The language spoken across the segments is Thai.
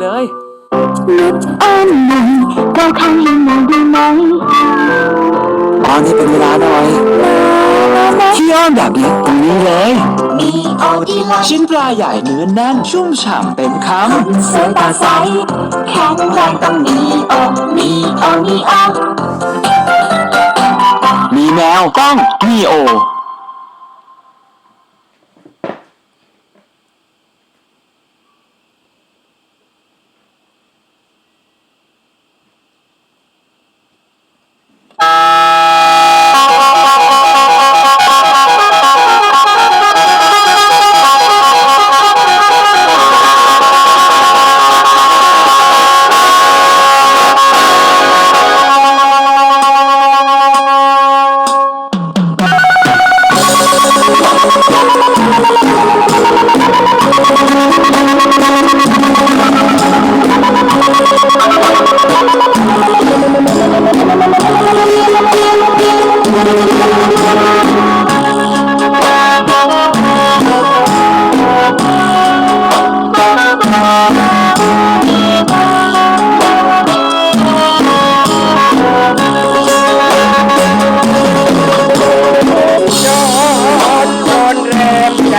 เลยลุกอ้อนหน่อยก้าวข้างให้น่อยด้ไหมตอนที่เป็นเวลาหน่อยที่อ้อนแบบนี้ตรงนี้เลย มีโอดีไลชิ้นปลาใหญ่เนื้อแน่นชุ่มฉ่ำเต็มคำสวยตาใสแข็งแรงต้องมีโอมีโอมีโอมีแมวต้องมีโอ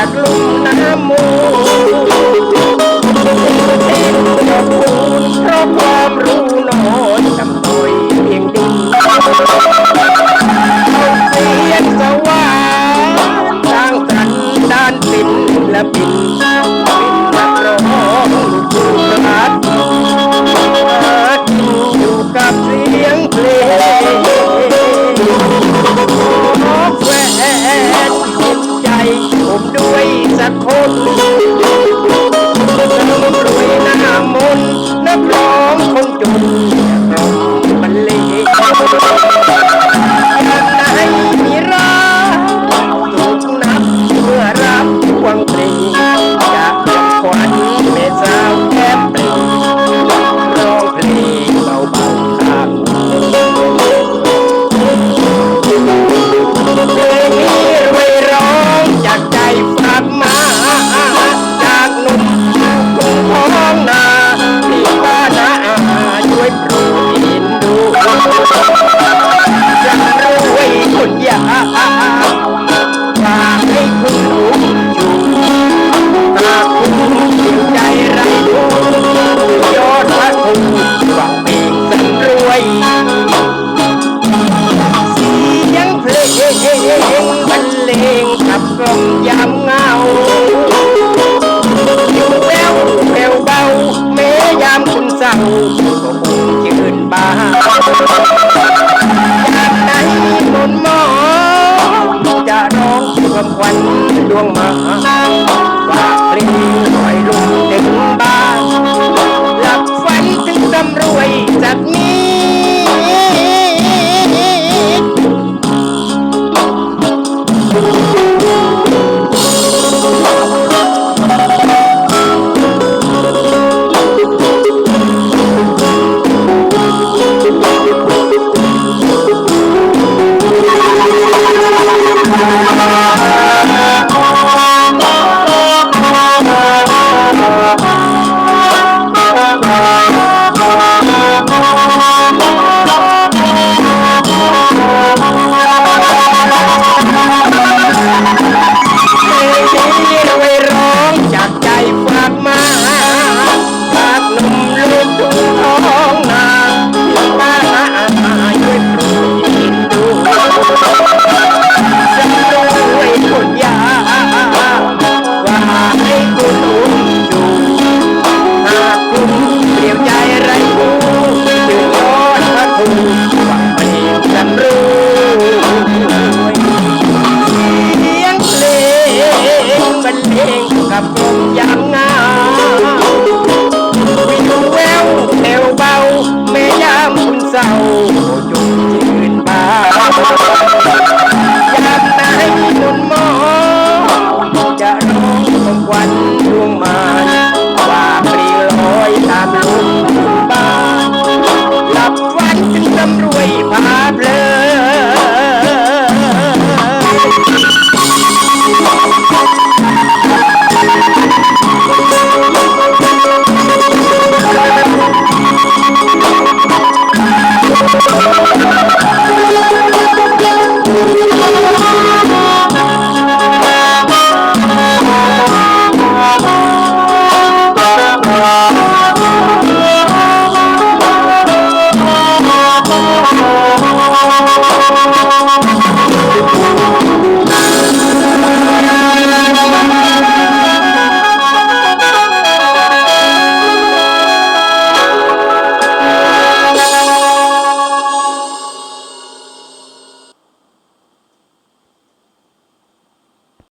ากลุ่มน้ำมูลเป็นเจะาคุณเพราะความรู้